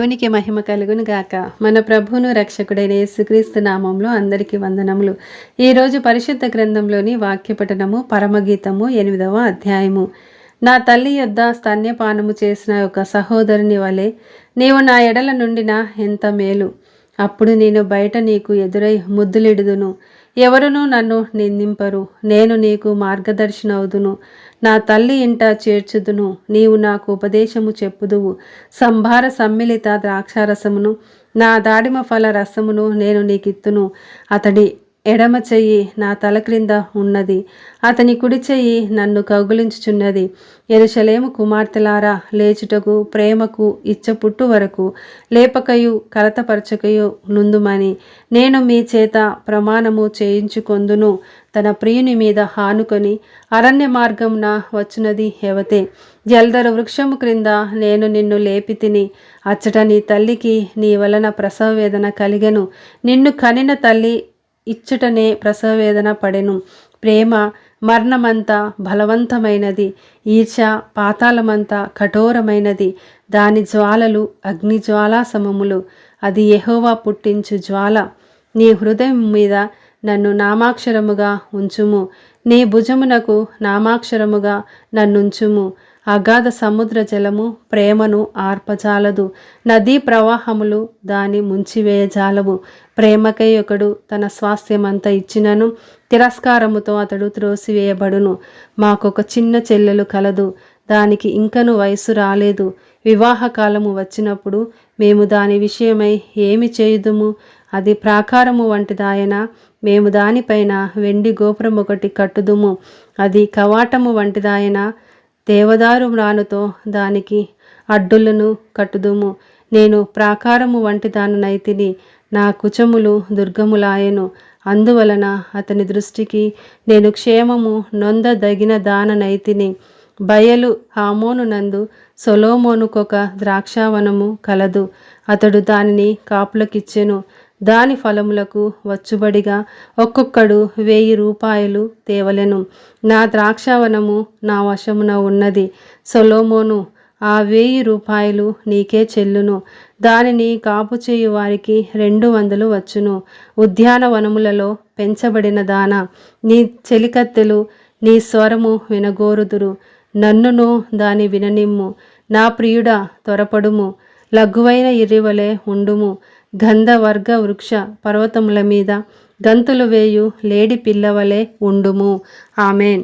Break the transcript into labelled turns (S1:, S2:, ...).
S1: దేవునికి మహిమ కలుగును గాక. మన ప్రభువును రక్షకుడైన యేసుక్రీస్తు నామంలో అందరికీ వందనములు. ఈరోజు పరిశుద్ధ గ్రంథంలోని వాక్యపఠనము పరమగీతము ఎనిమిదవ అధ్యాయము. నా తల్లి యొద్ద స్తన్యపానము చేసిన ఒక సహోదరుని వలె నీవు నా ఎడల నుండిన ఎంత మేలు? అప్పుడు నేను బయట నీకు ఎదురై ముద్దులిడుదును. ఎవరునూ నన్ను నిందింపరు. నేను నీకు మార్గదర్శనవుదును. నా తల్లి ఇంట చేర్చుదును. నీవు నాకు ఉపదేశము చెప్పుదువు. సంభార సమ్మిళిత ద్రాక్షారసమును నా దాడిమ ఫల రసమును నేను నీకిత్తును. అతడి ఎడమ చెయ్యి నా తల క్రింద ఉన్నది. అతని కుడి చెయ్యి నన్ను కౌగులించుచున్నది. ఎరుషలేము కుమార్తెలారా లేచుటకు ప్రేమకు ఇచ్చ పుట్టు వరకు లేపకయు కలతపరచకయు నుందుమని. నేను మీ చేత ప్రమాణము చేయించుకొందును. తన ప్రియుని మీద హానుకొని అరణ్య మార్గమున వచ్చినది హెవతే. జల్దర వృక్షము క్రింద నేను నిన్ను లేపి తిని అచ్చట నీ తల్లికి నీ వలన ప్రసవ వేదన కలిగెను. నిన్ను కనిన తల్లి ఇచ్చటనే ప్రసవవేదన పడెను. ప్రేమ మరణమంతా బలవంతమైనది. ఈర్ష పాతాళమంతా కఠోరమైనది. దాని జ్వాలలు అగ్ని జ్వాలా సమములు అది యహోవా పుట్టించు జ్వాల. నీ హృదయం మీద నన్ను నామాక్షరముగా ఉంచుము. నీ భుజమునకు నామాక్షరముగా నన్నుంచుము. అగాధ సముద్ర జలము ప్రేమను ఆర్పజాలదు. నదీ ప్రవాహములు దాని ముంచివేయజాలవు. ప్రేమకై ఒకడు తన స్వాస్థ్యమంతా ఇచ్చినను తిరస్కారముతో అతడు త్రోసివేయబడును. మాకొక చిన్న చెల్లెలు కలదు దానికి ఇంకను వయసు రాలేదు. వివాహకాలము వచ్చినప్పుడు మేము దాని విషయమై ఏమి చేయుదుము? అది ప్రాకారము వంటిదాయన? మేము దానిపైన వెండి గోపురం ఒకటి కట్టుదుము. అది కవాటము వంటిదాయన? దేవదారు మ్రానుతో దానికి అడ్డులను కట్టుదుము. నేను ప్రాకారము వంటి దానినైతిని నా కుచములు దుర్గములాయను. అందువలన అతని దృష్టికి నేను క్షేమము నొందదగిన దాననైతిని బయలు హామోను నందు సొలోమోనుకొక ద్రాక్షావనము కలదు. అతడు దానిని కాపులకిచ్చెను. దాని ఫలములకు వచ్చుబడిగా ఒక్కొక్కడు వెయ్యి రూపాయలు తేవలెను. నా ద్రాక్షావనము నా వశమున ఉన్నది. సొలోమోను ఆ వెయ్యి రూపాయలు నీకే చెల్లును. దానిని కాపు చేయు వారికి రెండు వందలు వచ్చును. ఉద్యానవనములలో పెంచబడిన దాన. నీ చెలికత్తెలు నీ స్వరము వినగోరుదురు. నన్నును దాని విననిమ్ము. నా ప్రియుడా త్వరపడుము. లఘువైన ఇరివలే ఉండుము. గంధవర్గ వృక్ష పర్వతముల మీద గంతులు వేయు లేడి పిల్లవలే ఉండుము. ఆమెన్.